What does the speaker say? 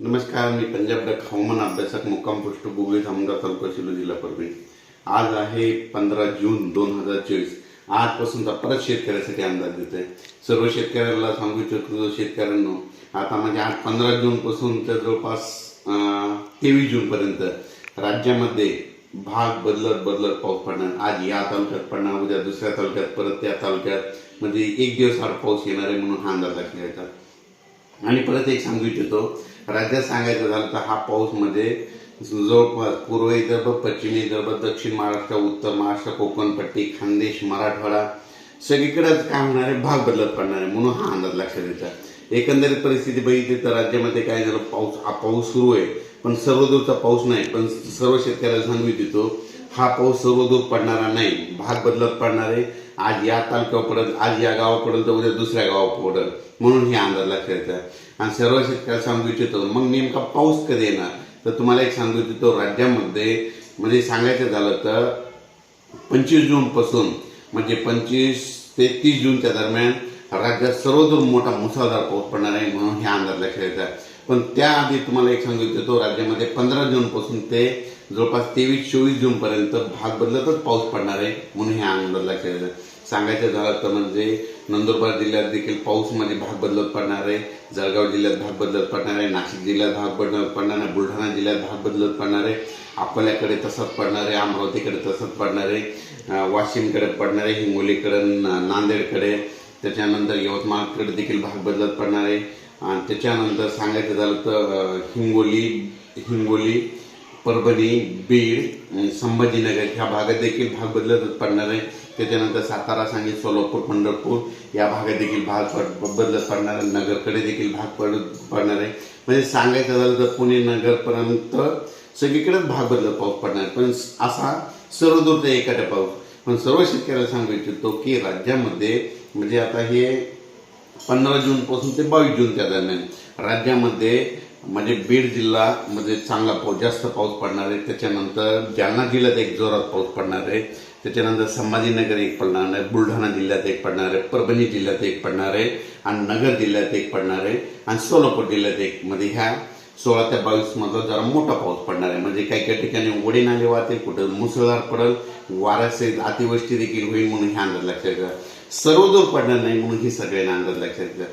नमस्कार मी पंजाब डक हवामान अभ्यासक मुक्काम पोस्ट गुगली धामणगाव तालुका शिलो जिल्हा परभणी. आज आहे पंधरा जून दोन हजार चोवीस. आजपासूनचा परत शेतकऱ्यासाठी अंदाज देतोय सर्व शेतकऱ्याला सांगू इच्छितो शेतकऱ्यांनो आता म्हणजे आज पंधरा जून पासून तर जवळपास तेवीस जून पर्यंत राज्यामध्ये भाग बदलत बदलत पाऊस पडणार. आज या तालुक्यात पडणार उद्या दुसऱ्या तालुक्यात परत त्या तालुक्यात. म्हणजे एक दिवस आड पाऊस येणार आहे म्हणून हा अंदाज लक्षात घ्यायचा आणि परत एक सांगू इच्छितो राज्यात सांगायचं झालं तर हा पाऊसमध्ये जवळपास पूर्व विदर्भ पश्चिम विदर्भ दक्षिण महाराष्ट्र उत्तर महाराष्ट्र कोकण पट्टी खानदेश मराठवाडा सगळीकडेच काय होणार आहे? भाग बदलत पडणार आहे म्हणून हा अंदाज लक्षात येतात एकंदरीत परिस्थिती बघितली तर राज्यामध्ये काय झालं? पाऊस हा पाऊस सुरू आहे पण सर्वदूरचा पाऊस नाही पण सर्व शेतकऱ्याला सांगू देतो हा पाऊस सर्वदूर पडणारा नाही. भाग बदलत पडणार आहे. आज या तालुक्यावर आज या गावावर तर उद्या दुसऱ्या गावावर म्हणून हे अंदाज लक्षात आणि सर्व शेतकऱ्याला सांगू इच्छितो मग नेमका पाऊस कधी येणार? तर तुम्हाला एक सांगू इच्छितो राज्यामध्ये म्हणजे सांगायचं झालं तर पंचवीस जूनपासून म्हणजे पंचवीस ते तीस जूनच्या दरम्यान राज्यात सर्वदूर मोठा मुसळधार पाऊस पडणार आहे म्हणून हे अंदाज लक्षात येतात पण त्याआधी तुम्हाला एक सांगू इच्छितो राज्यामध्ये पंधरा जूनपासून ते जवळपास तेवीस चोवीस जून पर्यंत भाग बदलतच पाऊस पडणार आहे म्हणून हे अंदाज लक्षात सांगायचं झालं तर म्हणजे नंदुरबार जिल्ह्यात देखील पाऊस म्हणजे भाग बदलत पडणार आहे जळगाव जिल्ह्यात भाग बदलत पडणार आहे नाशिक जिल्ह्यात भाग बदलत पडणार आहे बुलढाणा जिल्ह्यात भाग बदलत पडणार आहे अकोल्याकडे तसंच पडणार आहे अमरावतीकडे तसंच पडणार आहे वाशिमकडे पडणार आहे हिंगोलीकडे ना- नांदेडकडे त्याच्यानंतर यवतमाळकडे देखील भाग बदलत पडणार आहे. आणि त्याच्यानंतर सांगायचं झालं तर हिंगोली हिंगोली परभणी बीड आणि संभाजीनगर ह्या भागात देखील भाग बदलत पडणार आहे. त्याच्यानंतर सातारा सांगली सोलापूर पंढरपूर या भागात देखील भाग पड- बदलत पडणार आहे. नगरकडे देखील भाग पड पडणार आहे. म्हणजे सांगायचं झालं तर पुणे नगरपर्यंत सगळीकडेच भाग बदलत पाऊस पडणार. आहे. पण असा सर्वदूर ते एखादा पाऊस. पण सर्व शेतकऱ्याला सांगू इच्छितो की राज्यामध्ये म्हणजे आता हे पंधरा जूनपासून ते बावीस जूनच्या दरम्यान राज्यामध्ये म्हणजे बीड जिल्हा मध्ये चांगला पाऊस जास्त पाऊस पडणार आहे. त्याच्यानंतर जालना जिल्ह्यात एक जोरात पाऊस पडणार आहे. त्याच्यानंतर संभाजीनगर एक पडणार आहे. बुलढाणा जिल्ह्यात एक पडणार आहे. परभणी जिल्ह्यात एक पडणार आहे. आणि नगर जिल्ह्यात एक पडणार आहे. आणि सोलापूर जिल्ह्यात एक मध्ये ह्या सोळा ते बावीसमधला जरा मोठा पाऊस पडणार आहे. म्हणजे काही काही ठिकाणी वडे नाले वाहतील कुठं मुसळधार पडेल वाऱ्याचे अतिवृष्टी देखील होईल म्हणून हे अंदाज लक्षात घ्या. सर्वदूर पडणार नाही म्हणून ही सगळ्यांना अंदाज लक्षात घ्या.